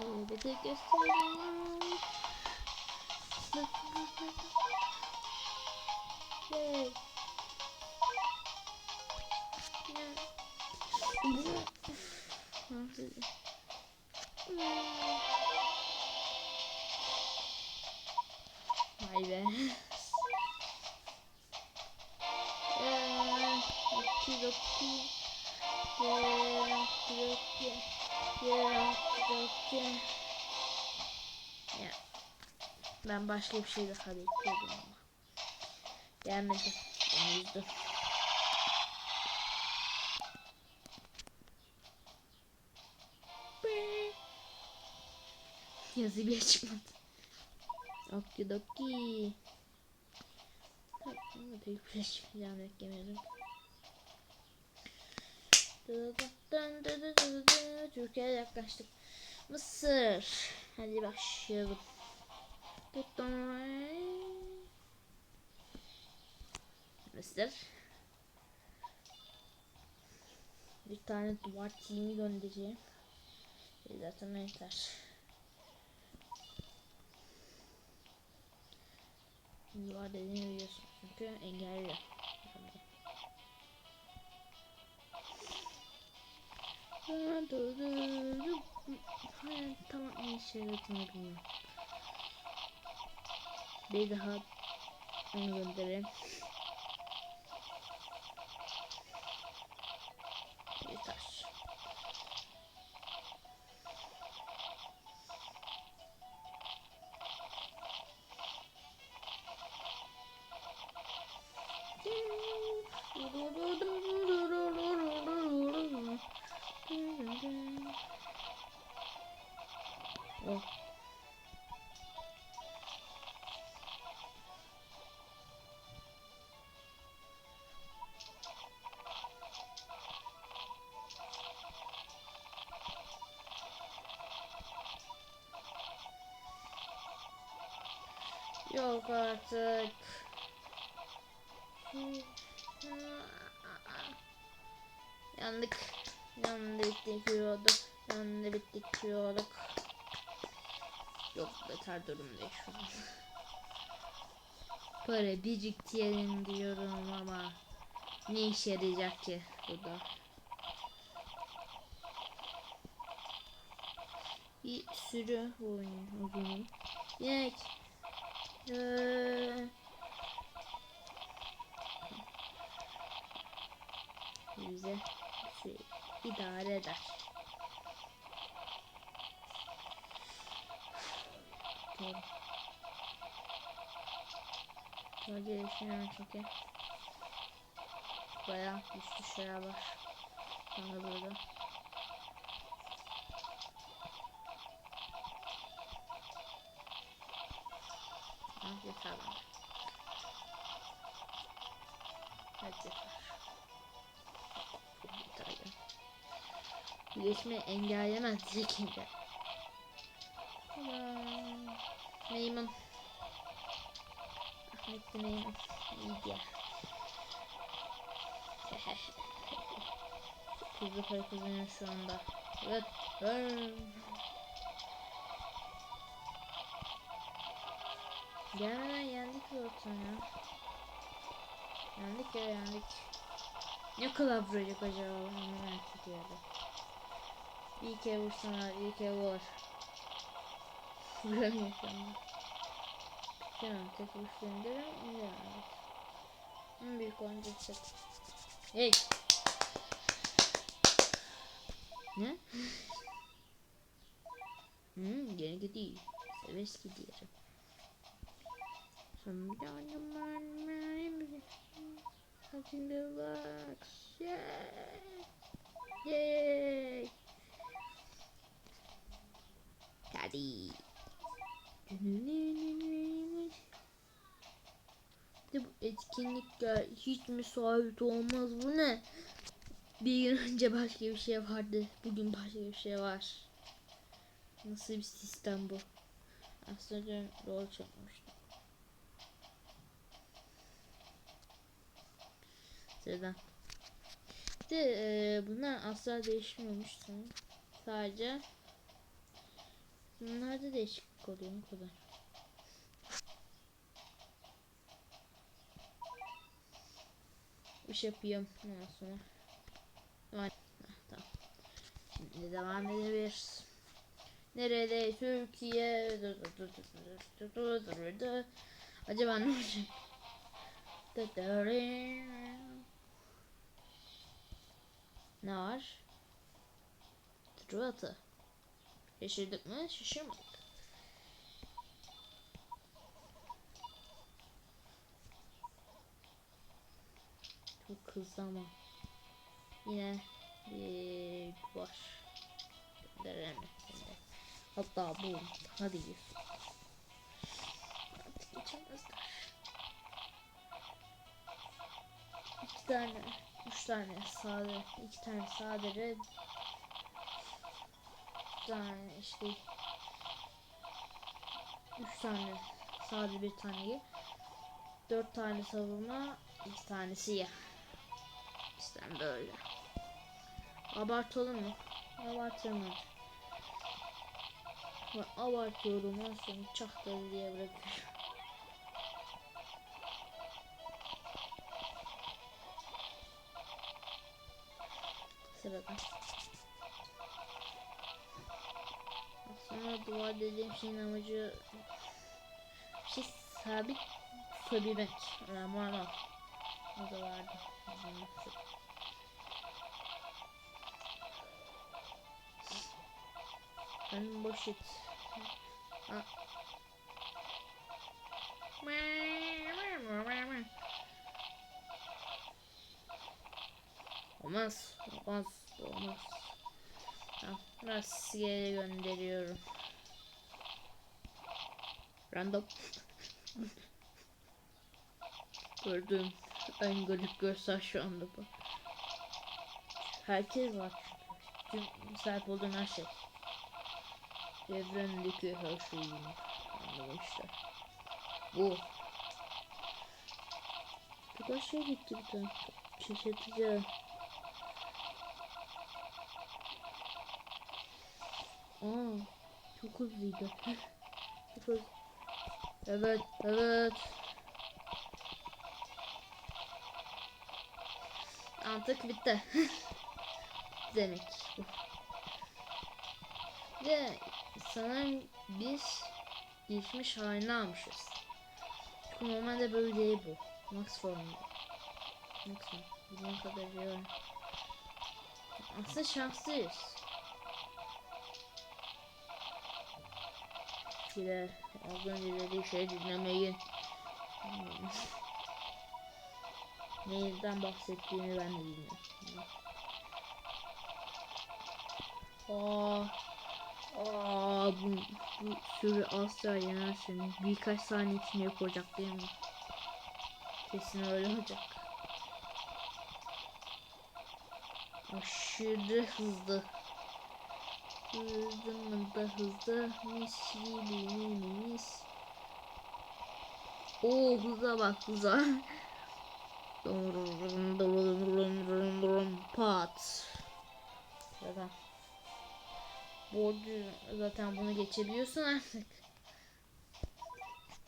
Bir de göstereyim. Yay. Vay be. Eee, okidoki. Okidoki. Ya. Ben başka bir şey daha bekliyordum ama. Gelmedi. Beni üzdü. Yazı bir çıkmadı. Okidoki. Tamam, ama büyük flash falan beklemiyordum. Türkiye'ye yaklaştık. Mısır. Hadi başlayalım. Mısır. Bir tane duvar team'i göndereceğim. E zaten yeter. Duvar dediğini biliyorsun çünkü engelli. Hayır tamam ne işe yaradığını bilmiyorum. Bir daha onu gönderelim. Yok artık. Yandık. Yandı bittik yiyorduk. Yandı bittik yiyorduk. Yok beter durumdayız şu. Para biriktirelim diyorum ama ne işe yarayacak ki bu da. Bir sürü oyun oyunu. Yenek. Ee, bize şey idare eder. Doğru. Böyle düşünüyorum çünkü. Bayağı güçlü şeyler var. Bana böyle. Bana. Evet yeter. Ya. Geçmeyi engellemez. Tamam. Neyman. Ahmet Neyman. İyi. Hızlı para kazanıyor şu anda. Evet. Gelmeden yendik zaten ya. Yendik ya yendik. Ne kadar vuracak acaba onu merak ediyorum. Bir kere vursana, bir kere vur. Vuramıyor şu anda. Tamam, tek vuruşta indirim, indirim. En büyük oyuncu set. Hey! Ne? Hmm, gene gidiyor. Seves gidiyorum. Sometimes you mind. Yeah! Yay! Daddy. Bu etkinlikler hiç müsait olmaz bu ne? Bir gün önce başka bir şey vardı. Bugün başka bir şey var. Nasıl bir sistem bu? Aslında rol Sıradan. De e, bunlar asla değişmiyormuş sanırım. Sadece Bunlarda değişiklik oluyor bu kadar. İş yapıyorum ondan sonra. Heh, tamam. Şimdi devam edebiliriz. Nerede Türkiye? Acaba ne olacak? Ne var? Truva atı. Şaşırdık mı? Şaşırmadık. Çok hızlı ama. Yine bir var. Gönderelim. Hatta bu. Artık geçemezler. İki tane, üç tane sade, iki tane sade red, tane işte üç tane sade bir tane ye. dört tane savunma, iki tanesi ya. İşte böyle. Abartalım mı? Abartalım. Ben abartıyorum en son çaktırı diye bırakıyorum. Sırada. Aslında dua dediğim şeyin amacı bir şey sabit tutabilmek. Önemli olan o. Da vardı. Ben boş et. Ha. Olmaz, olmaz, olmaz. Tamam, rastgele gönderiyorum. Random. Gördüğüm en garip görsel şu anda bu. Herkes var çünkü. Tüm sahip olduğun her şey. Evrendeki her şeyi anlamışlar. Bu. Çok aşağı gitti bir tane. Şaşırtıcı. Aa, çok hızlıydı. çok hızlı. Evet, evet. Artık bitti. Demek bu. Sanırım biz geçmiş halini almışız. Çünkü normalde böyle değil bu. Max formunda. Max mı? Bildiğim kadarıyla. Aslında şanslıyız. Şöyle az önce dediği şey dinlemeyin. Neyden bahsettiğini ben de bilmiyorum. Aa, aa bu, bu sürü asla yenersin. Birkaç saniye içinde yok olacak değil mi? Kesin öyle olacak. Aşırı hızlı. Mı da hızlı. Mis gibi mi mis. Oo hıza bak hıza. Pat. Zaten. Borcu zaten bunu geçebiliyorsun artık.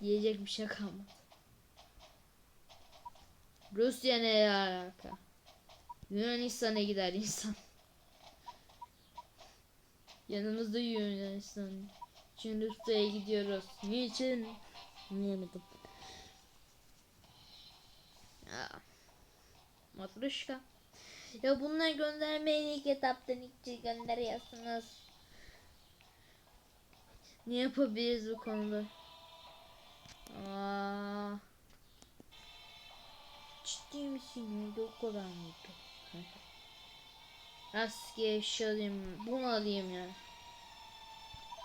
Yiyecek bir şey kalmadı. Rusya ne alaka? Yunanistan'a gider insan. Yanımızda Yunanistan. Şimdi Rusya'ya gidiyoruz. Niçin? Anlayamadım. Ya. Matruşka. Ya bunlar göndermeyi ilk etaptan ilk gönderiyorsunuz. Ne yapabiliriz bu konuda? Aa. Ciddi misin? O kadar mıydı? Rastgele şey alayım. Bunu alayım ya.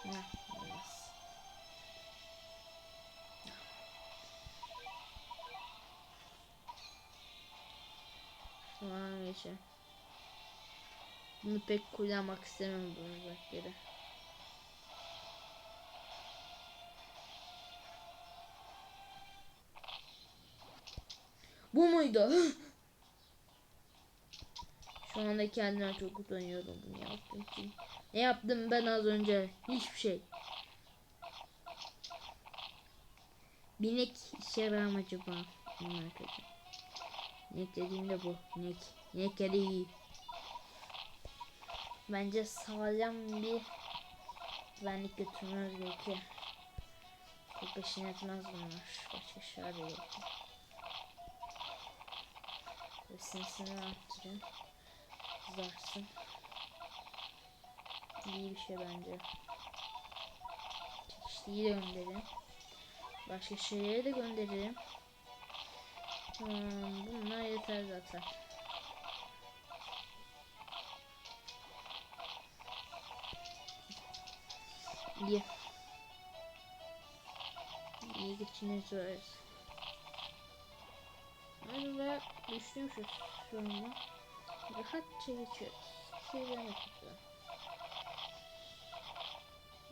Olmaz. Tamam geçe. Bunu pek kullanmak istemem bunu uzak Bu muydu? Şu anda kendime çok utanıyorum. Ne yaptım ki? Ne yaptım ben az önce? Hiçbir şey. Binek işe yarar mı acaba? Bunlar kötü. Binek dediğimde bu. Binek. Binek yeri iyi. Bence sağlam bir güvenlik götürmez belki. Çok peşin etmez bunlar. Başka şeyler de yok. Sesini arttırın. Kızarsın. İyi bir şey bence. Çekişliği de gönderin. Başka şeyleri de gönderirim. Hmm, bunlar yeter zaten. İyi. İyi geçiniyoruz. Ve düştümüşüz şu anda. Rahatça geçiyoruz. Şeyden yapacağız.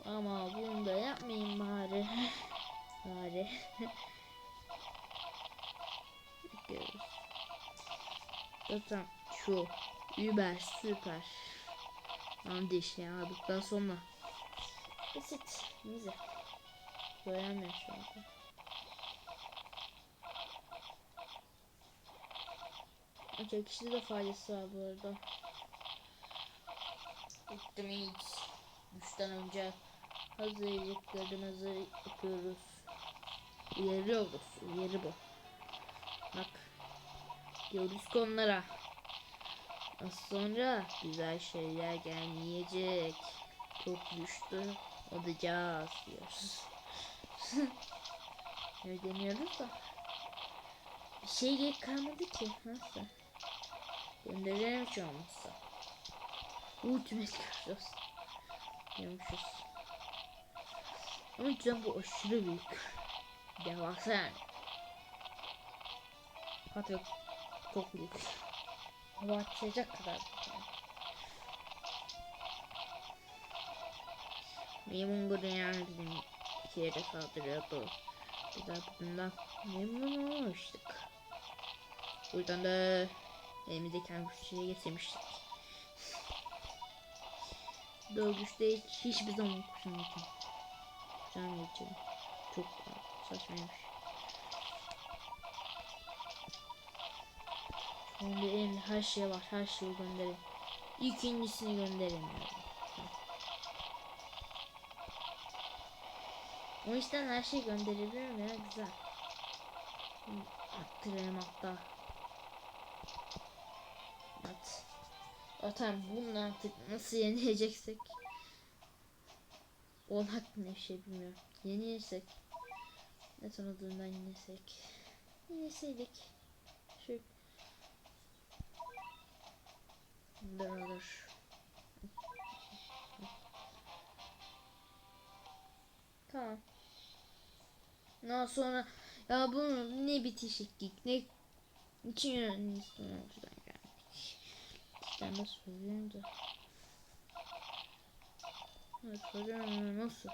Ama bunu da yapmayayım bari. bari. Bekliyoruz. Zaten şu Uber süper. Anladı işte aldıktan sonra. Basit. Neyse. Öğrenmiyor şu anda. Ancak kişide de faydası var bu arada. Gittim hiç. Düşten önce hazırlıklarımızı yapıyoruz. Uyarıyoruz. Uyarı bu. Bak. Diyoruz ki onlara. Az sonra güzel şeyler gelmeyecek. Çok düştü. Olacağız diyoruz. Öyle deniyoruz da. Bir şey kalmadı ki. Nasıl? Gönderelim hiç olmazsa. Ultimate görüyoruz. Diyormuşuz. Ama cidden bu aşırı büyük. Devasa yani. Hatta çok büyük. Hava açacak kadar yani. Maymun yani bizim iki yere saldırıyordu. Biz de bundan memnun olmuştuk. O yüzden de elimizde kendi güçleri getirmiştik. Doğu güçte hiç, hiçbir zaman kuşanmayacağım. Kuşanmayacağım. Çok saçmaymış. Anda elimde her şey var. Her şeyi gönderin. İkincisini gönderemiyorum. O yüzden her şeyi gönderebilirim ya güzel. Attırırım hatta. At. Zaten bunu artık nasıl yenileceksek. Onun hakkında bir şey bilmiyorum. Yenilirsek. Ne tanıdığından yenilsek. Yenilseydik. Şu. Dur olur. Tamam. Daha sonra ya bunun ne bitişiklik ne için ortadan gelmiş. İşte nasıl söyleyeyim de. Soruyorum nasıl?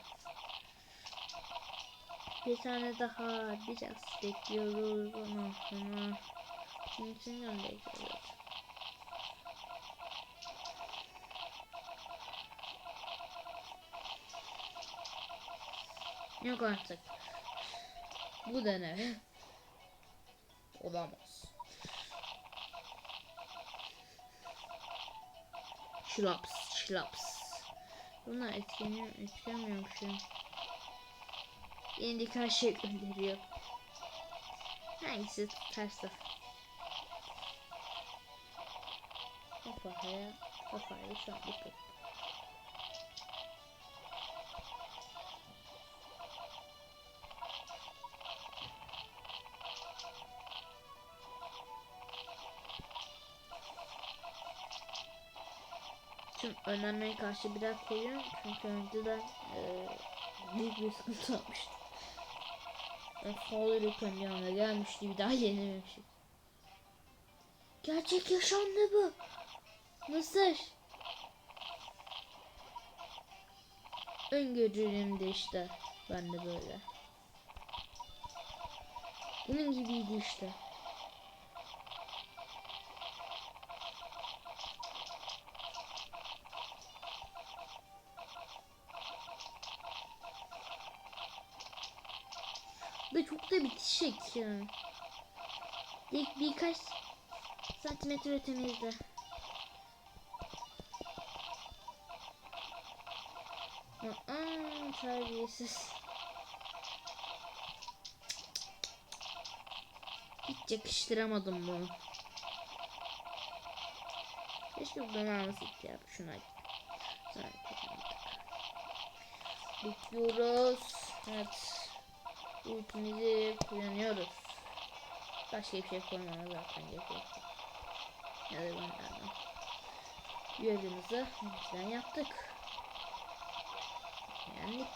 Bir tane daha biraz bekliyoruz ondan sonra kimsin bekliyoruz. Yok artık. Bu da ne? Olamaz. Şlaps, şlaps. Bunlar etkileniyor, etkilenmiyormuşum. Yendik her şey gönderiyor. Hangisi tutarsa. Kafaya, kafayla şu an bu Tüm önlemeye karşı biraz koyuyorum çünkü önceden e, büyük bir sıkıntı olmuştu. Ben bir anda gelmişti bir daha yenememişim. Gerçek yaşamdı bu. Mısır. Öngörülerimde işte. Ben de böyle. Bunun gibiydi işte. Ya. Bir, birkaç santimetre ötemizde. Aa, terbiyesiz. Hiç yakıştıramadım bunu. Keşke buradan almasaydık ya. Şuna Bekliyoruz. Evet. Ultimizi kullanıyoruz. Başka bir şey koymana zaten gerek yok. Ya da gönderdim. Yolumuzu bizden yaptık. Yendik.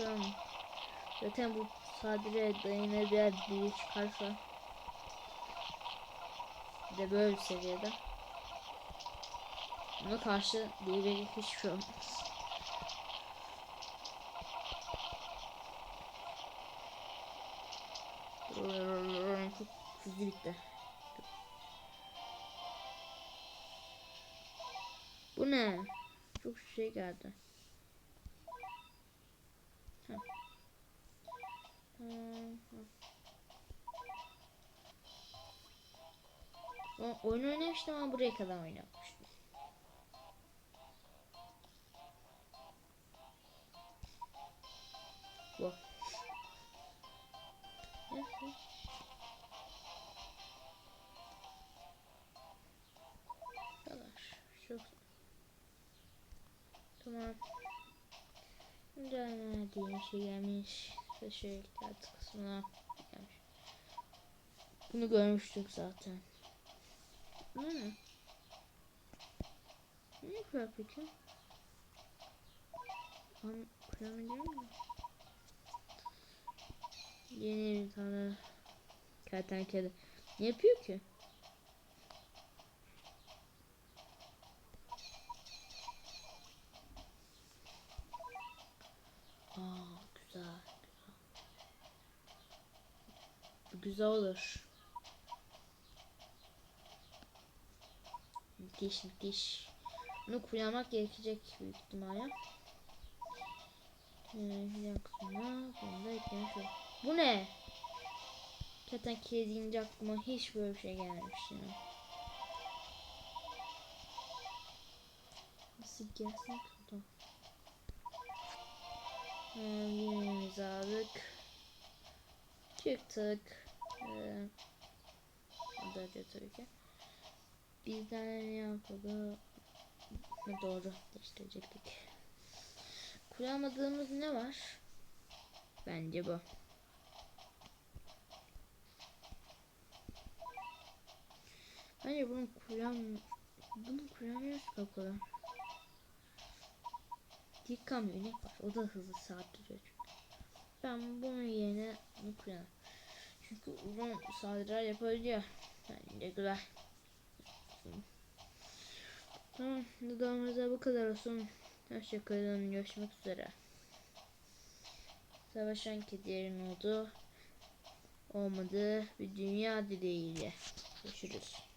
An zaten bu sadece dayanabilen biri çıkarsa de böyle bir seviyede ona karşı diyebilecek hiçbir şey. Çok hızlı. Bu ne? Çok şey geldi. Oyun oynamıştım ama buraya kadar oynamıştım. Diye şey gelmiş. Şey alt kısmına gelmiş. Bunu görmüştük zaten. Bu ne? Ne kadar peki? An kullanabiliyor muyum? Yeni bir tane kertenkele. Ne yapıyor ki? Aa güzel, güzel. Bu güzel olur. Müthiş müthiş. Bunu kullanmak gerekecek büyük ihtimalle. Ee, kısmına bunu da eklemiş. Bu ne? Kertenkele deyince aklıma hiç böyle bir şey gelmemiş yani. Nasıl gelsin şuradan? Yemeğimizi aldık. Çıktık. Ee, Adaca tabii ki. Bizden ne? Ha, doğru değiştirecektik. Kullanmadığımız ne var? Bence bu. Bence bunu kullan bunu kullanmıyoruz ki o kadar. Bir kamyonet var. O da hızlı sardırıyor çünkü. Ben bunun yerine bunu kullanırım. Çünkü uzun saldırılar yapabiliyor. Bence güzel. Tamam. Videomuzda bu kadar olsun. Hoşçakalın. Görüşmek üzere. Savaşan kedilerin olduğu olmadığı bir dünya dileğiyle. Görüşürüz.